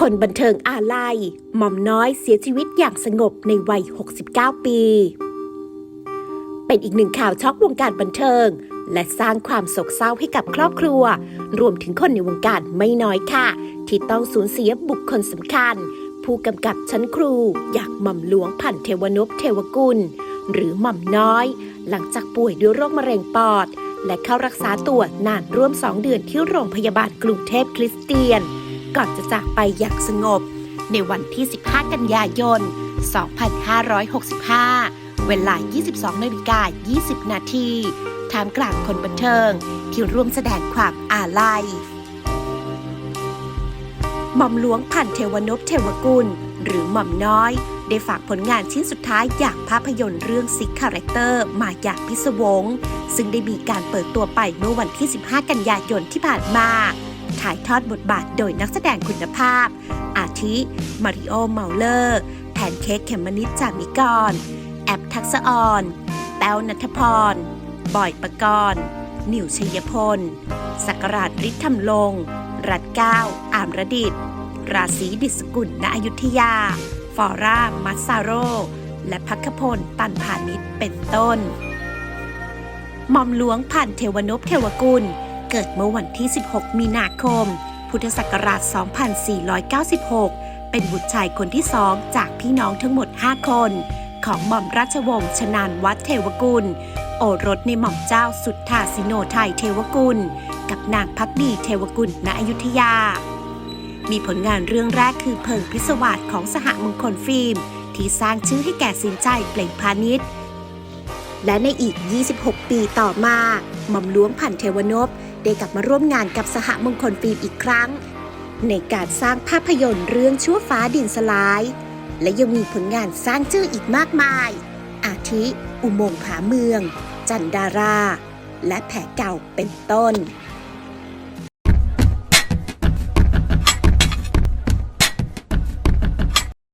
คนบันเทิงอาลัยหม่อมน้อยเสียชีวิตอย่างสงบในวัย 69 ปี เป็นอีกหนึ่งข่าวช็อกวงการบันเทิง และสร้างความโศกเศร้าให้กับครอบครัว รวมถึงคนในวงการไม่น้อยค่ะ ที่ต้องสูญเสียบุคคลสำคัญ ผู้กำกับชั้นครูอย่างหม่อมหลวงพันเทวนพเทวกุล หรือหม่อมน้อย หลังจากป่วยด้วยโรคมะเร็งปอด และเข้ารักษาตัวนานร่วม2เดือนที่โรงพยาบาลกรุงเทพคริสเตียน ก่อนจะจากไปอย่างสงบ ในวันที่ 15 กันยายน 2565 เวลา 22นาฬิกา20 นาทีท่ามกลางคนบันเทิง ที่ร่วมแสดงความอาลัยหม่อมหลวงพันเทวนพเทวกุล หรือหม่อมน้อย ได้ฝากผลงานชิ้นสุดท้ายอย่างภาพยนตร์เรื่องซิกคาแรคเตอร์มาอย่างพิศวง ซึ่งได้มีการเปิดตัวไปเมื่อวันที่ 15 กันยายนที่ผ่านมา ถ่ายทอดบทบาทโดยนักแสดงคุณภาพ อาทิ มาริโอเมาเลอร์แพนเค้กเขมมนิดจากนิกร แอปทักษะออนแต้วนัทพร บอยปกรณ์นิวชัยพล สักราชฤทธธรรมลง รัดเก้า อามระดิต ราศีดิษกุลณอยุธยา ฟอร่า มัสซาโร และพักพล ตันพาณิชเป็นต้น หม่อมหลวงผ่านเทวนพเทวกุล เกิดเมื่อวันที่ 16 มีนาคม พุทธศักราช 2496 เป็นบุตรชายคนที่สองจากพี่น้องทั้งหมด 5 คน ของหม่อมราชวงศ์ชนานวัดเทวกุล โอรสในหม่อมเจ้าสุทธาสิโนไทยเทวกุล กับนางพักดีเทวกุลณอยุธยา มีผลงานเรื่องแรกคือเพิงพิศวาสของสหมงคลฟิล์ม ที่สร้างชื่อให้แก่สินใจเปล่งพาณิชย์ และในอีก 26 ปีต่อมาหม่อมหลวงพันเทวนพได้กลับมาร่วมงานกับสหมงคลฟิล์มอีกครั้ง ในการสร้างภาพยนตร์เรื่องชั่วฟ้าดินสลาย และยังมีผลงานสร้างชื่ออีกมากมาย อาทิ อุโมงค์ผาเมือง จันดารา และแผลเก่าเป็นต้น